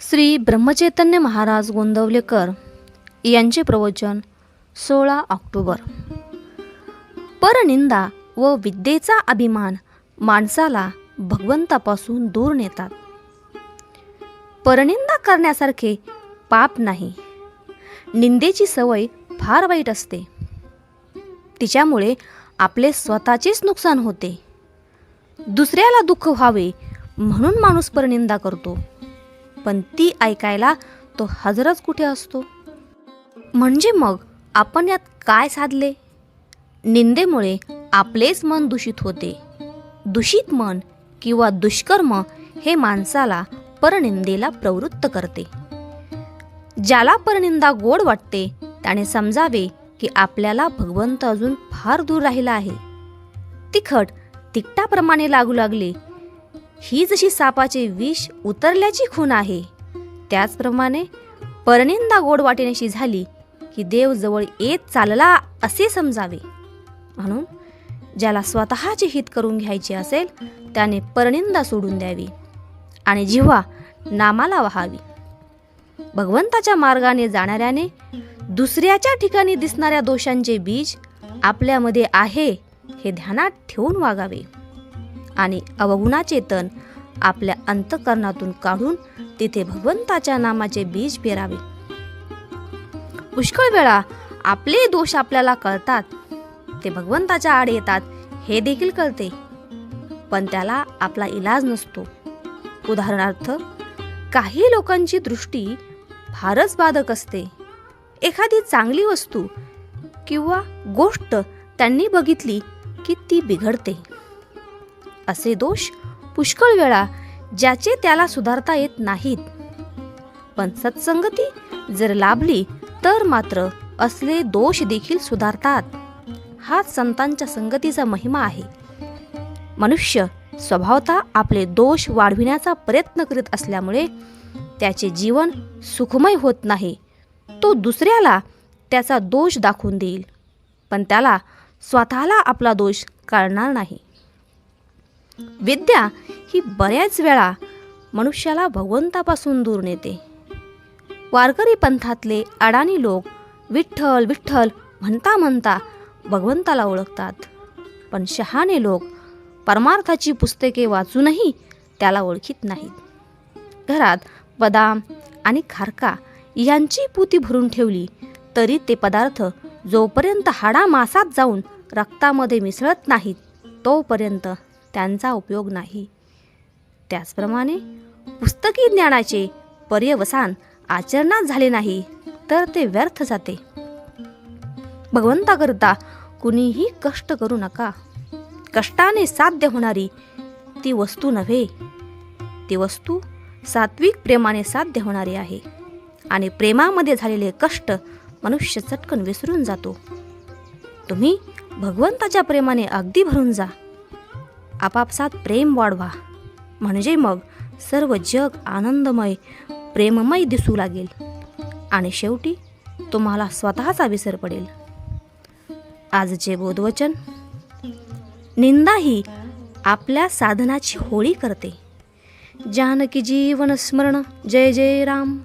श्री ब्रह्मचैतन्य महाराज गोंदवलेकर यांचे प्रवचन सोळा ऑक्टोबर. परनिंदा व विद्येचा अभिमान माणसाला भगवंतापासून दूर नेतात. परनिंदा करण्यासारखे पाप नाही. निंदेची सवय फार वाईट असते. तिच्यामुळे आपले स्वतःचेच नुकसान होते. दुसऱ्याला दुःख व्हावे म्हणून माणूस परनिंदा करतो. पण ती ऐकायला तो हजरच कुठे असतो? म्हणजे मग आपण यात काय साधले? निंदेमुळे आपलेच मन दूषित होते. दूषित मन किंवा दुष्कर्म हे माणसाला परनिंदेला प्रवृत्त करते. ज्याला परनिंदा गोड वाटते त्याने समजावे की आपल्याला भगवंत अजून फार दूर राहिला आहे. तिखट तिकटाप्रमाणे लागू लागले ही जशी सापाचे विष उतरल्याची खून आहे त्याचप्रमाणे परनिंदा गोड वाटेनेशी झाली की देव जवळ येत चालला असे समजावे. म्हणून ज्याला स्वतःचे हित करून घ्यायचे असेल त्याने परनिंदा सोडून द्यावी आणि जिव्हा नामाला वहावी. भगवंताच्या मार्गाने जाणाऱ्याने दुसऱ्याच्या ठिकाणी दिसणाऱ्या दोषांचे बीज आपल्यामध्ये आहे हे ध्यानात ठेवून वागावे. आणि अवगुणाचेतन आपल्या अंतकरणातून काढून तिथे भगवंताच्या नामाचे बीज पेरावे. पुष्कळ वेळा आपले दोष आपल्याला कळतात. ते भगवंताच्या आड येतात हे देखील कळते. पण त्याला आपला इलाज नसतो. उदाहरणार्थ काही लोकांची दृष्टी फारच बाधक असते. एखादी चांगली वस्तू किंवा गोष्ट त्यांनी बघितली की ती बिघडते. असे दोष पुष्कळ वेळा ज्याचे त्याला सुधारता येत नाहीत. पण सत्संगती जर लाभली तर मात्र असले दोष देखील सुधारतात. हाच संतांच्या संगतीचा महिमा आहे. मनुष्य स्वभावता आपले दोष वाढविण्याचा प्रयत्न करीत असल्यामुळे त्याचे जीवन सुखमय होत नाही. तो दुसऱ्याला त्याचा दोष दाखवून देईल. पण त्याला स्वतःला आपला दोष कळणार नाही. विद्या ही बऱ्याच वेळा मनुष्याला भगवंतापासून दूर नेते. वारकरी पंथातले अडाणी लोक विठ्ठल विठ्ठल म्हणता म्हणता भगवंताला ओळखतात. पण शहाणे लोक परमार्थाची पुस्तके वाचूनही त्याला ओळखीत नाहीत. घरात बदाम आणि खारका यांची पुती भरून ठेवली तरी ते पदार्थ जोपर्यंत हाडा मासात जाऊन रक्तामध्ये मिसळत नाहीत तोपर्यंत त्यांचा उपयोग नाही. त्याचप्रमाणे पुस्तकी ज्ञानाचे पर्यवसान आचरणात झाले नाही तर ते व्यर्थ जाते. भगवंताकरता कुणीही कष्ट करू नका. कष्टाने साध्य होणारी ती वस्तू नव्हे. ती वस्तू सात्विक प्रेमाने साध्य होणारी आहे आणि प्रेमामध्ये झालेले कष्ट मनुष्य चटकन विसरून जातो. तुम्ही भगवंताच्या प्रेमाने अगदी भरून जा. आपापसात प्रेम वाढवा. म्हणजे मग सर्व जग आनंदमय प्रेममय दिसू लागेल. आणि शेवटी तुम्हाला स्वतःचा विसर पडेल. आजचे बोधवचन निंदा ही आपल्या साधनाची होळी करते. जानकी जीवन स्मरण जय जय राम.